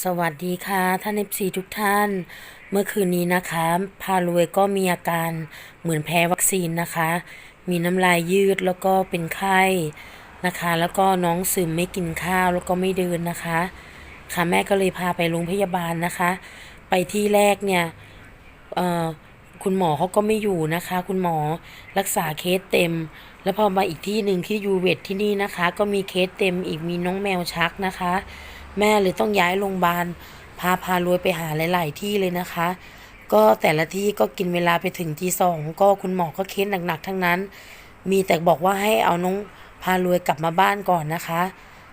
สวัสดีค่ะ ท่านเอฟซีทุกท่าน เมื่อคืนนี้นะคะ พารวยก็มีอาการเหมือนแพ้วัคซีนนะคะ มีน้ำลายยืดแล้วก็เป็นไข้นะคะ แล้วก็น้องซึมไม่กินข้าวแล้วก็ไม่เดินนะคะ ค่ะแม่ก็เลยพาไปโรงพยาบาลนะคะ ไปที่แรกเนี่ยคุณหมอเขาก็ไม่อยู่นะคะ คุณหมอรักษาเคสเต็ม แล้วพอมาอีกที่หนึ่งที่ยูเวทที่นี่นะคะ ก็มีเคสเต็มอีกมีน้องแมวชักนะคะ แม่เลยต้องย้ายโรงพยาบาล พาพารวยไปหาหลาย ๆ ที่เลยนะคะ ก็แต่ละที่ก็กินเวลาไปถึงทีสองก็คุณหมอก็เคสหนัก ๆ ทั้งนั้น มีแต่บอกว่าให้เอาน้องพารวยกลับมาบ้านก่อนนะคะ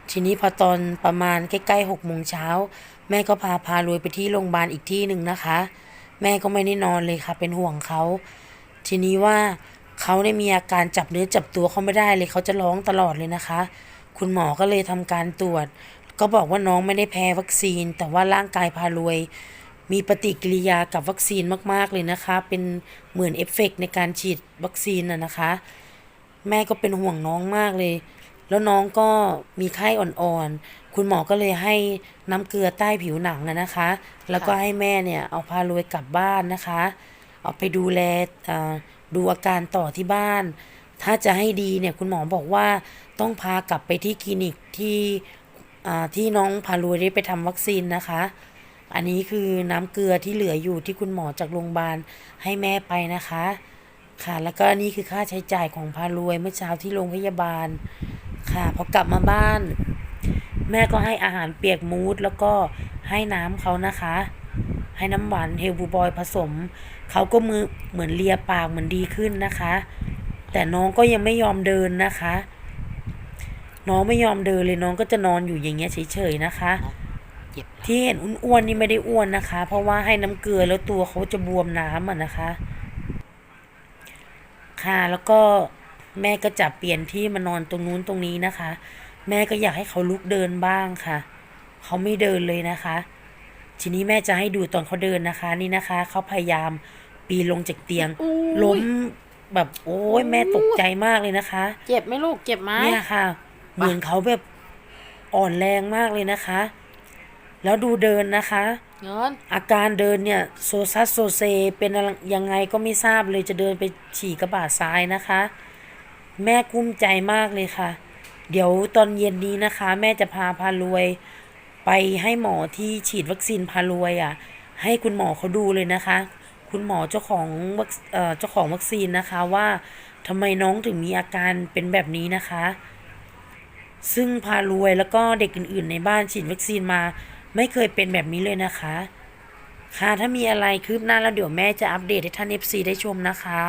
ทีนี้พอตอนประมาณใกล้ๆหกโมงเช้าแม่ก็พาพารวยไปที่โรงพยาบาลอีกที่หนึ่งนะคะ แม่ก็ไม่ได้นอนเลยค่ะ เป็นห่วงเขา ทีนี้ว่าเขาได้มีอาการจับเนื้อจับตัวเขาไม่ได้เลยเขาจะร้องตลอดเลยนะคะ คุณหมอก็เลยทำการตรวจ ก็บอกว่าน้องไม่ได้แพ้วัคซีน แต่ว่าร่างกายพารวย มีปฏิกิริยากับวัคซีนมาก ๆ เลยนะคะ เป็นเหมือนเอฟเฟกต์ในการฉีดวัคซีนน่ะนะคะ แม่ก็เป็นห่วงน้องมากเลย แล้วน้องก็มีไข้อ่อนๆ คุณหมอก็เลยให้น้ำเกลือใต้ผิวหนังอะนะคะ แล้วก็ให้แม่เนี่ยเอาพารวยกลับบ้านนะคะ เอาไปดูแลดูอาการต่อที่บ้าน ถ้าจะให้ดีเนี่ยคุณหมอบอกว่าต้องพากลับไปที่คลินิกที่ ที่น้องพารวยได้ไปทำวัคซีนนะคะ อันนี้คือน้ำเกลือที่เหลืออยู่ที่คุณหมอจากโรงพยาบาลให้แม่ไปนะคะ ค่ะ แล้วก็นี่คือค่าใช้จ่ายของพารวยเมื่อเช้าที่โรงพยาบาล ค่ะ พอกลับมาบ้าน แม่ก็ให้อาหารเปียกมูดแล้วก็ให้น้ำเขานะคะ ให้น้ำหวานเฮลบูบอยผสม เขาก็มือเหมือนเลียปากเหมือนดีขึ้นนะคะ แต่น้องก็ยังไม่ยอมเดินนะคะ น้องไม่ยอมเดินเลยน้องก็จะนอนอยู่อย่างเงี้ยเฉยๆนะคะเจ็บที่เห็นอ้วนๆนี่ไม่ได้อ้วนนะคะ เพราะว่าให้น้ำเกลือแล้วตัวเขาจะบวมน้ำอะนะคะ ค่ะแล้วก็แม่ก็จับเปลี่ยนที่มานอนตรงนู้นตรงนี้นะคะ แม่ก็อยากให้เขาลุกเดินบ้างค่ะ เขาไม่เดินเลยนะคะ ทีนี้แม่จะให้ดูตอนเขาเดินนะคะ นี่นะคะเขาพยายามปีนลงจากเตียงอุ้ยล้มแบบโอ้ยแม่ตกใจมากเลยนะคะ เจ็บไหมลูกเจ็บไหมเนี่ยค่ะ เหมือนเขาแบบอ่อนแรงมากเลยนะคะ แล้วดูเดินนะคะ เงินอาการเดินเนี่ยโซซัสโซเซเป็นอะไรยังไงก็ไม่ทราบเลยจะเดินไปฉี่กระบาดซ้ายนะคะ แม่กุ้มใจมากเลยค่ะ เดี๋ยวตอนเย็นนี้นะคะ แม่จะพาพารวย ไปให้หมอที่ฉีดวัคซีนพารวยอะ ให้คุณหมอเขาดูเลยนะคะ คุณหมอเจ้าของวัคเอ่อเจ้าของวัคซีนนะคะว่าทำไมน้องถึงมีอาการเป็นแบบนี้นะคะ ซึ่งพารวยแล้วก็เด็กอื่นๆ ในบ้านฉีดวัคซีนมา ไม่เคยเป็นแบบนี้เลยนะคะ ค่ะถ้ามีอะไรคืบหน้าแล้วเดี๋ยวแม่จะอัปเดตให้ท่าน FC ได้ชมนะคะ